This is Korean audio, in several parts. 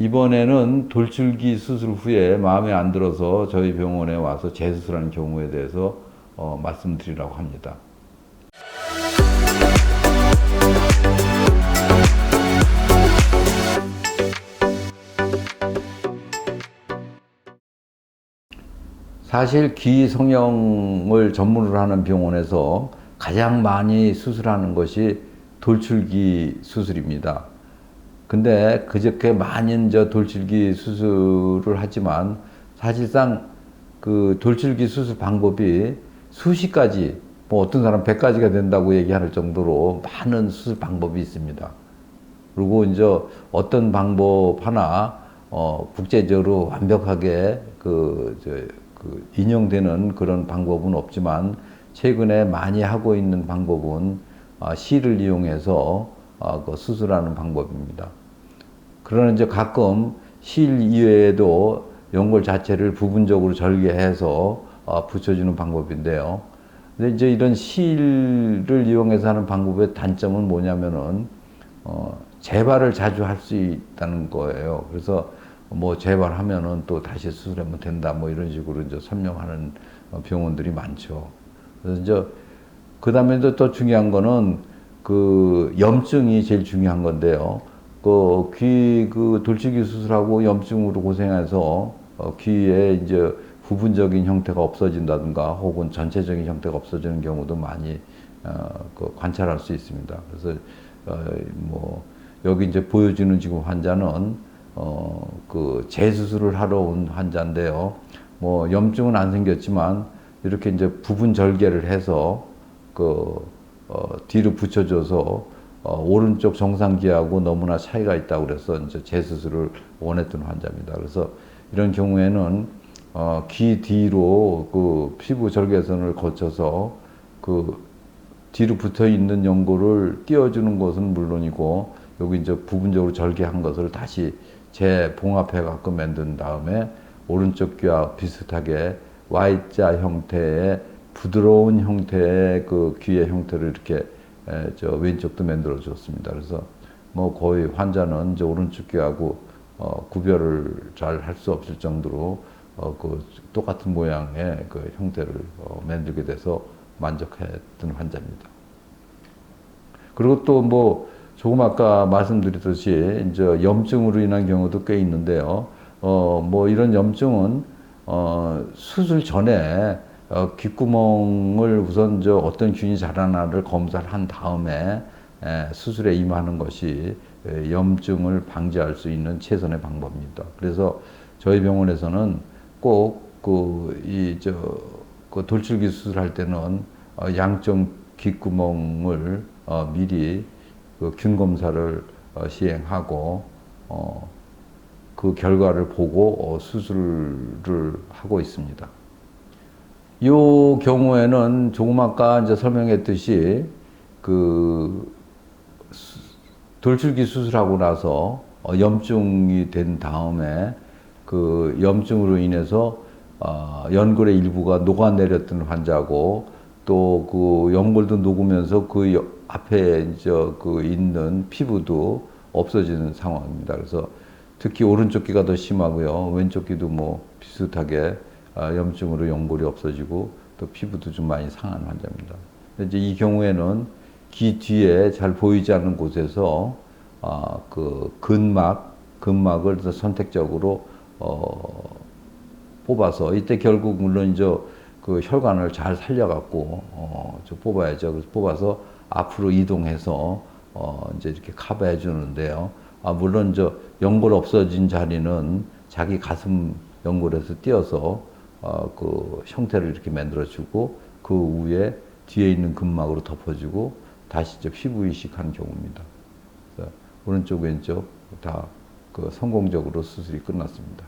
이번에는 돌출기 수술 후에 마음에 안 들어서 저희 병원에 와서 재수술하는 경우에 대해서 어, 말씀드리라고 합니다. 사실 귀 성형을 전문으로 하는 병원에서 가장 많이 수술하는 것이 돌출기 수술입니다. 근데 그저께 많은 저 돌출기 수술을 하지만 사실상 그 돌출기 수술 방법이 수십 가지, 뭐 어떤 사람 백 가지가 된다고 얘기할 정도로 많은 수술 방법이 있습니다. 그리고 이제 어떤 방법 하나 어, 국제적으로 완벽하게 그, 저, 그 인용되는 그런 방법은 없지만 최근에 많이 하고 있는 방법은 아, 실을 이용해서 아, 그 수술하는 방법입니다. 그러나 이제 가끔 실 이외에도 연골 자체를 부분적으로 절개해서 어, 붙여주는 방법인데요. 근데 이제 이런 실을 이용해서 하는 방법의 단점은 뭐냐면은 어, 재발을 자주 할 수 있다는 거예요. 그래서 뭐 재발하면은 또 다시 수술하면 된다 뭐 이런 식으로 이제 설명하는 어, 병원들이 많죠. 그래서 이제 그 다음에 또 중요한 거는 그 염증이 제일 중요한 건데요. 그 귀 그 돌치기 수술하고 염증으로 고생해서 어, 귀에 이제 부분적인 형태가 없어진다든가 혹은 전체적인 형태가 없어지는 경우도 많이 어, 그 관찰할 수 있습니다. 그래서 어, 뭐 여기 이제 보여주는 지금 환자는 어, 그 재수술을 하러 온 환자인데요. 뭐 염증은 안 생겼지만 이렇게 이제 부분 절개를 해서 그 어, 뒤로 붙여줘서 어, 오른쪽 정상기하고 너무나 차이가 있다고 그래서 이제 재수술을 원했던 환자입니다. 그래서 이런 경우에는 어, 귀 뒤로 그 피부 절개선을 거쳐서 그 뒤로 붙어 있는 연골을 띄워주는 것은 물론이고 여기 이제 부분적으로 절개한 것을 다시 재봉합해 갖고 만든 다음에 오른쪽 귀와 비슷하게 Y자 형태의 부드러운 형태의 그 귀의 형태를 이렇게 에, 저 왼쪽도 만들어 줬습니다. 그래서 뭐 거의 환자는 이제 오른쪽 귀하고 어, 구별을 잘 할 수 없을 정도로 어, 그 똑같은 모양의 그 형태를 어, 만들게 돼서 만족했던 환자입니다. 그리고 또 뭐 조금 아까 말씀드렸듯이 이제 염증으로 인한 경우도 꽤 있는데요. 어, 뭐 이런 염증은 어, 수술 전에 어, 귓구멍을 우선 저 어떤 균이 자라나를 검사를 한 다음에 에, 수술에 임하는 것이 에, 염증을 방지할 수 있는 최선의 방법입니다. 그래서 저희 병원에서는 꼭그이저 그 돌출기 수술할 때는 어, 양쪽 귓구멍을 어, 미리 그 균 검사를 어, 시행하고 어, 그 결과를 보고 어, 수술을 하고 있습니다. 이 경우에는 조금 아까 이제 설명했듯이 그 수- 돌출기 수술하고 나서 어, 염증이 된 다음에 그 염증으로 인해서 어, 연골의 일부가 녹아내렸던 환자고 또 그 연골도 녹으면서 그 여- 앞에 이제 그 있는 피부도 없어지는 상황입니다. 그래서 특히 오른쪽 귀가 더 심하고요. 왼쪽 귀도 뭐 비슷하게 아, 염증으로 연골이 없어지고 또 피부도 좀 많이 상한 환자입니다. 이제 이 경우에는 귀 뒤에 잘 보이지 않는 곳에서 아, 그 근막, 근막을 더 선택적으로 어, 뽑아서 이때 결국 물론 이제 그 혈관을 잘 살려갖고 어, 저 뽑아야죠. 그래서 뽑아서 앞으로 이동해서 어, 이제 이렇게 커버해 주는데요. 아, 물론 저 연골 없어진 자리는 자기 가슴 연골에서 띄어서 어, 그 형태를 이렇게 만들어주고 그 위에 뒤에 있는 근막으로 덮어주고 다시 저 피부 이식하는 경우입니다. 오른쪽 왼쪽 다 그 성공적으로 수술이 끝났습니다.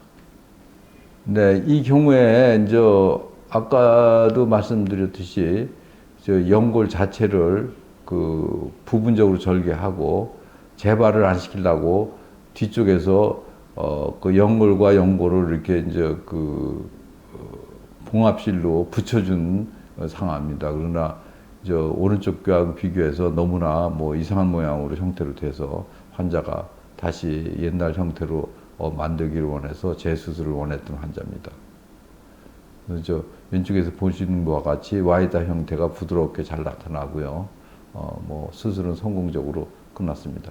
네, 이 경우에 이제 아까도 말씀드렸듯이 저 연골 자체를 그 부분적으로 절개하고 재발을 안 시키려고 뒤쪽에서 어 그 연골과 연골을 이렇게 이제 그 어, 봉합실로 붙여준 어, 상황입니다. 그러나 저 오른쪽 귀하고 비교해서 너무나 뭐 이상한 모양으로 형태로 돼서 환자가 다시 옛날 형태로 어, 만들기를 원해서 재수술을 원했던 환자입니다. 그래서 저 왼쪽에서 보시는 바와 같이 와이다 형태가 부드럽게 잘 나타나고요. 어, 뭐 수술은 성공적으로 끝났습니다.